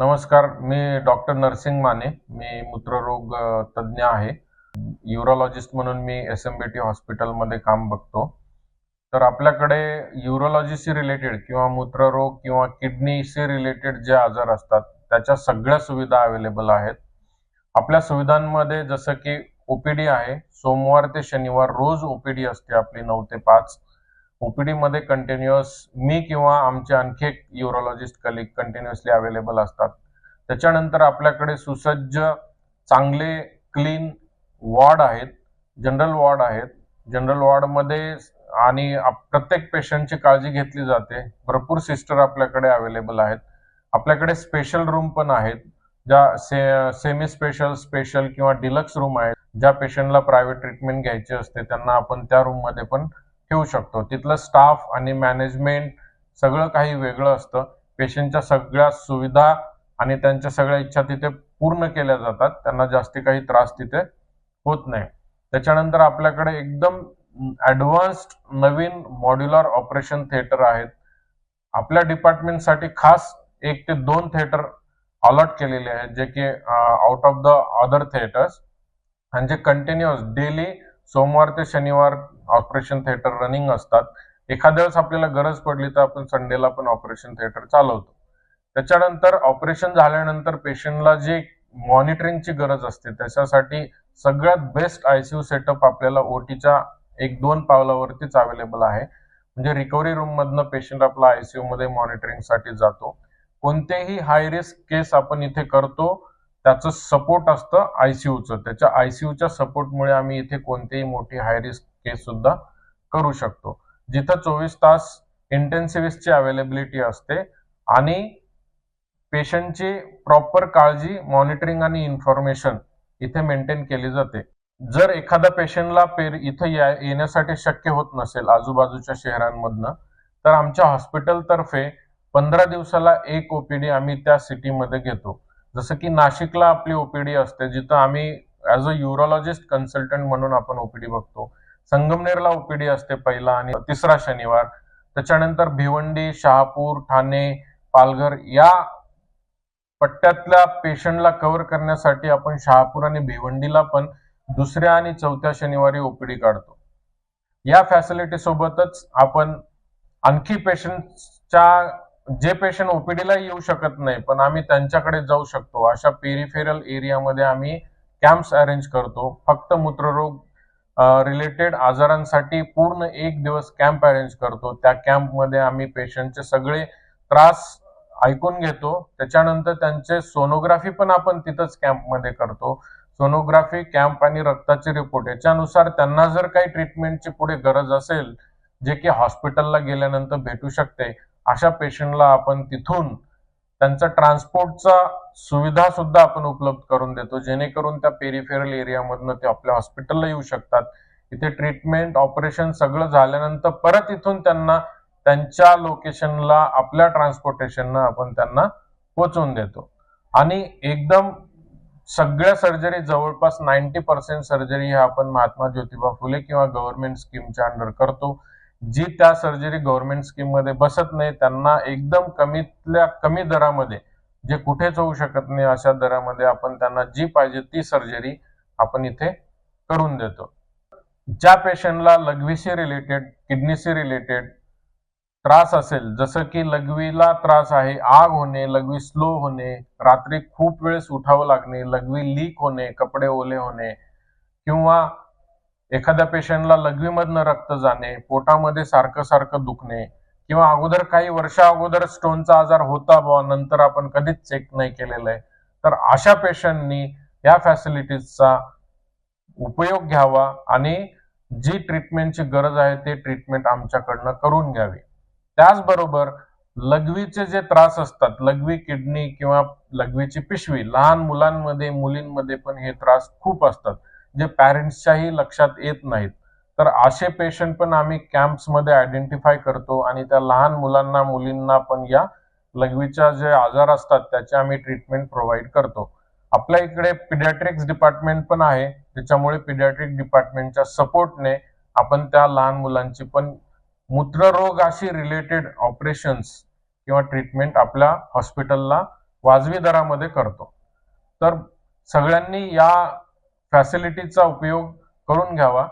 नमस्कार मी डॉक्टर नरसिंग माने. मी मूत्ररोग तज्ज्ञ आहे. युरोलॉजिस्ट म्हणून मी एस एम बी टी हॉस्पिटलमध्ये काम बघतो. तर आपल्याकडे युरोलॉजीशी रिलेटेड किंवा मूत्ररोग किंवा किडनीशी रिलेटेड जे आजार असतात त्याच्या सगळ्या सुविधा अवेलेबल आहेत. आपल्या सुविधांमध्ये जसं की ओपीडी आहे सोमवार ते शनिवार रोज ओपीडी असते आपली नऊ ते पाच. ओपीडी मध्ये कंटिन्युअस मी किंवा आमचे आणखी एक युरोलॉजिस्ट कलिग कंटिन्युअसली अवेलेबल असतात. त्याच्यानंतर आपल्याकडे सुसज्ज चांगले क्लीन वॉर्ड आहेत. जनरल वॉर्ड आहेत. जनरल वॉर्डमध्ये आणि प्रत्येक पेशंटची काळजी घेतली जाते. भरपूर सिस्टर आपल्याकडे अवेलेबल आहेत. आपल्याकडे स्पेशल रूम पण आहेत. ज्या से सेमी स्पेशल स्पेशल किंवा डिलक्स रूम आहेत. ज्या पेशंटला प्रायव्हेट ट्रीटमेंट घ्यायची असते त्यांना आपण त्या रूममध्ये पण ठेवू शकतो. तिथलं स्टाफ आणि मॅनेजमेंट सगळं काही वेगळं असतं. पेशंटच्या सगळ्या सुविधा आणि त्यांच्या सगळ्या इच्छा तिथे पूर्ण केल्या जातात. त्यांना जास्ती काही त्रास तिथे होत नाही. त्याच्यानंतर आपल्याकडे एकदम ऍडव्हान्स्ड नवीन मॉड्युलर ऑपरेशन थिएटर आहेत. आपल्या डिपार्टमेंटसाठी खास एक ते दोन थिएटर अलॉट केलेले आहेत जे की out of the other theatres आणि जे कंटिन्युअस डेली सोमवार ते शनिवार ऑपरेशन थिएटर रनिंग असतात. एखाद्या वेळेस आपल्याला गरज पडली तर आपण संडेला पण ऑपरेशन थिएटर चालवतो. त्याच्यानंतर ऑपरेशन झाल्यानंतर पेशंटला जे मॉनिटरिंगची गरज असते त्याच्यासाठी सगळ्यात बेस्ट आयसीयू सेटअप आपल्याला ओटीच्या एक दोन पावलावरतीच अवेलेबल आहे. म्हणजे रिकव्हरी रूम मधनं पेशंट आपला आयसीयू मध्ये मॉनिटरिंगसाठी जातो. कोणतेही हाय रिस्क केस आपण इथे करतो त्याचं सपोर्ट असतं आयसीयूचं त्याच्या आयसीयूच्या सपोर्टमुळे आम्ही इथे कोणतीही मोठी हाय रिस्क केस सुद्धा करू शकतो. जिथं चोवीस तास इंटेन्सिव्हिस्टची अवेलेबिलिटी असते आणि पेशंटची प्रॉपर काळजी मॉनिटरिंग आणि इन्फॉर्मेशन इथे मेंटेन केली जाते. जर एखाद्या पेशंटला पेर इथं येण्यासाठी शक्य होत नसेल आजूबाजूच्या शहरांमधनं तर आमच्या हॉस्पिटल तर्फे पंधरा दिवसाला एक ओपीडी आम्ही त्या सिटीमध्ये घेतो. जसं की नाशिकला आपली ओपीडी असते जिथं आम्ही ऍज अ युरोलॉजिस्ट कन्सल्टंट म्हणून आपण ओपीडी बघतो. संगमनेरला ओपीडी असते पहिला आणि तिसरा शनिवार. त्याच्यानंतर भिवंडी शहापूर ठाणे पालघर या पट्ट्यातल्या पेशंटला कव्हर करण्यासाठी आपण शहापूर आणि भिवंडीला पण दुसऱ्या आणि चौथ्या शनिवारी ओपीडी काढतो. या फॅसिलिटी सोबतच आपण आणखी पेशंटच्या जे पेशंट ओपीडीला येऊ शकत नाही पण आम्ही त्यांच्याकडे जाऊ शकतो. अशा पेरिफेरल एरियामध्ये आम्ही कॅम्प्स अरेंज करतो. फक्त मूत्ररोग रिलेटेड आजारांसाठी पूर्ण एक दिवस कॅम्प अरेंज करतो. त्या कॅम्पमध्ये आम्ही पेशंटचे सगळे त्रास ऐकून घेतो. त्याच्यानंतर त्यांचे सोनोग्राफी पण आपण तिथंच कॅम्पमध्ये करतो. सोनोग्राफी कॅम्प आणि रक्ताचे रिपोर्ट याच्यानुसार त्यांना जर काही ट्रीटमेंटची पुढे गरज असेल जे की हॉस्पिटलला गेल्यानंतर भेटू शकते अशा पेशंटला आपण तिथून त्यांचा ट्रान्सपोर्टचा सुविधा सुद्धा आपण उपलब्ध करून देतो. जेणेकरून त्या पेरिफेरल एरियामधनं ते आपल्या हॉस्पिटलला येऊ शकतात. इथे ट्रीटमेंट ऑपरेशन सगळं झाल्यानंतर परत इथून त्यांना त्यांच्या लोकेशनला आपल्या ट्रान्सपोर्टेशननं आपण त्यांना पोचवून देतो. आणि एकदम सगळ्या सर्जरी जवळपास नाईन्टी पर्सेंट सर्जरी ह्या आपण महात्मा ज्योतिबा फुले किंवा गव्हर्नमेंट स्कीमच्या अंडर करतो. जी त्या सर्जरी गव्हर्नमेंट स्कीममध्ये बसत नाही त्यांना एकदम कमीतल्या कमी दरामध्ये जे कुठेच होऊ शकत नाही अशा दरामध्ये आपण त्यांना जी पाहिजे ती सर्जरी आपण इथे करून देतो. ज्या पेशंटला लघवीशी रिलेटेड किडनीशी रिलेटेड त्रास असेल जसं की लघवीला त्रास आहे आग होणे लघवी स्लो होणे रात्री खूप वेळेस उठावं लागणे लघवी लीक होणे कपडे ओले होणे किंवा एखाद्या पेशंटला लघवीमधनं रक्त जाणे पोटामध्ये सारखं सारखं दुखणे किंवा अगोदर काही वर्षा अगोदर स्टोनचा आजार होता बुवा नंतर आपण कधीच चेक नाही केलेलं आहे तर अशा पेशंटनी या फॅसिलिटीजचा उपयोग घ्यावा आणि जी ट्रीटमेंटची गरज आहे ते ट्रीटमेंट आमच्याकडनं करून घ्यावी. त्याचबरोबर लघवीचे जे त्रास असतात लघवी किडनी किंवा लघवीची पिशवी लहान मुलांमध्ये मुलींमध्ये पण हे त्रास खूप असतात. जे पॅरेंट्सच्याही लक्षात येत नाहीत. तर असे पेशंट पण आम्ही कॅम्प्समध्ये आयडेंटिफाय करतो आणि त्या लहान मुलांना मुलींना पण या लघवीच्या जे आजार असतात त्याचे आम्ही ट्रीटमेंट प्रोव्हाइड करतो. आपल्या इकडे पिडियाट्रिक्स डिपार्टमेंट पण आहे त्याच्यामुळे पिडियाट्रिक डिपार्टमेंटच्या सपोर्टने आपण त्या लहान मुलांची पण मूत्ररोगाशी रिलेटेड ऑपरेशन्स किंवा ट्रीटमेंट आपल्या हॉस्पिटलला वाजवी दरामध्ये करतो. तर सगळ्यांनी या फॅसिलिटीचा उपयोग करून घ्यावा.